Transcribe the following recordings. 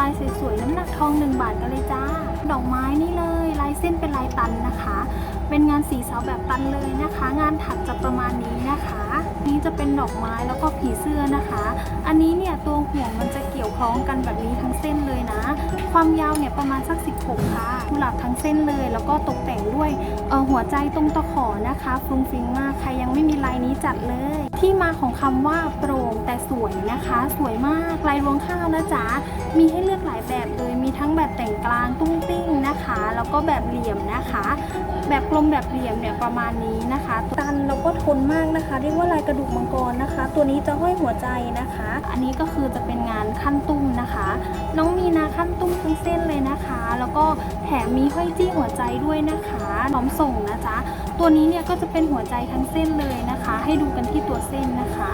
ลายสวยๆ น้ำหนักทองหนึ่งบาทกันเลยจ้า ดอกไม้นี่เลย ลายเส้นเป็นลายตันนะคะ เป็นงานสีเสาแบบตันเลยนะคะ งานถักจะประมาณนี้นะคะ นี่จะเป็นดอกไม้แล้วก็ผีเสื้อนะคะ อันนี้เนี่ยตัวห่วงมันจะเกี่ยวคล้องกันแบบนี้ทั้งเส้นเลยนะ ความยาวเนี่ยประมาณสัก 16 ค่ะกุหลาบทั้งเส้นเลย แล้วก็ตกแต่งด้วยเออหัวใจตรงตะขอนะคะฟรุงฟริงมากใครยังไม่มีลายนี้จัดเลย ที่มาของคำว่าโปร่งแต่สวยนะคะ สวยมากลายรวงข้าวนะจ๊ะ มีให้เลือกหลายแบบเลยมีทั้งแบบแต่งกลางตุ้งติ้งนะคะ แล้วก็แบบเหลี่ยมนะคะ แบบกลมแบบเหลี่ยมเนี่ยประมาณนี้นะคะตันแล้วก็ทนมากนะคะเรียกว่าลายกระดูกมังกรนะคะ ตัวนี้จะห้อยหัวใจนะคะ อันนี้ก็คือจะเป็นงานขั้นตุ้มนะคะ ทั้งเส้นเลยนะคะ แล้วก็แถมมีห้อยจี้หัวใจด้วยนะคะพร้อมส่งนะจ๊ะ ตัวนี้เนี่ยก็จะเป็นหัวใจทั้งเส้นเลยนะคะ ให้ดูกันที่ตัวเส้นนะคะ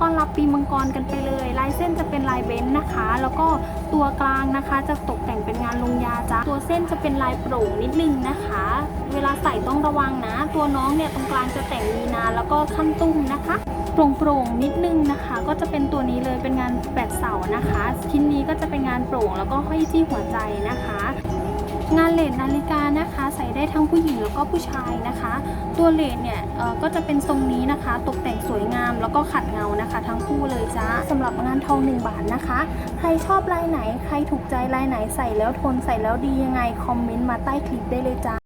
ต้อนรับปีมังกรกันไปเลย ลายเส้นจะเป็นลายเบนนะคะ แล้วก็ตัวกลางนะคะ จะตกแต่งเป็นงานลงยาจ้ะตัวเส้นจะเป็นลายโปร่งนิดนึงนะคะ เวลาใส่ต้องระวังนะ ตัวน้องเนี่ยตรงกลางจะแต่งมีนาแล้วก็ขั้นตุ้มนะคะโปร่งๆนิดนึงนะคะ ก็จะเป็นตัวนี้เลยเป็นงานแปด นะคะ ชิ้นนี้ก็จะเป็นงานโปร่งแล้วก็ห้อยที่หัวใจนะคะ งานเลดนาฬิกานะคะ ใส่ได้ทั้งผู้หญิงแล้วก็ผู้ชายนะคะ ตัวเลดเนี่ยก็จะเป็นทรงนี้นะคะ ตกแต่งสวยงามแล้วก็ขัดเงานะคะ ทั้งคู่เลยจ้าสำหรับงานทอง1บาทนะคะ ใครชอบลายไหน ใครถูกใจลายไหนใส่แล้วทนใส่แล้วดียังไงคอมเมนต์มาใต้คลิปได้เลยจ้า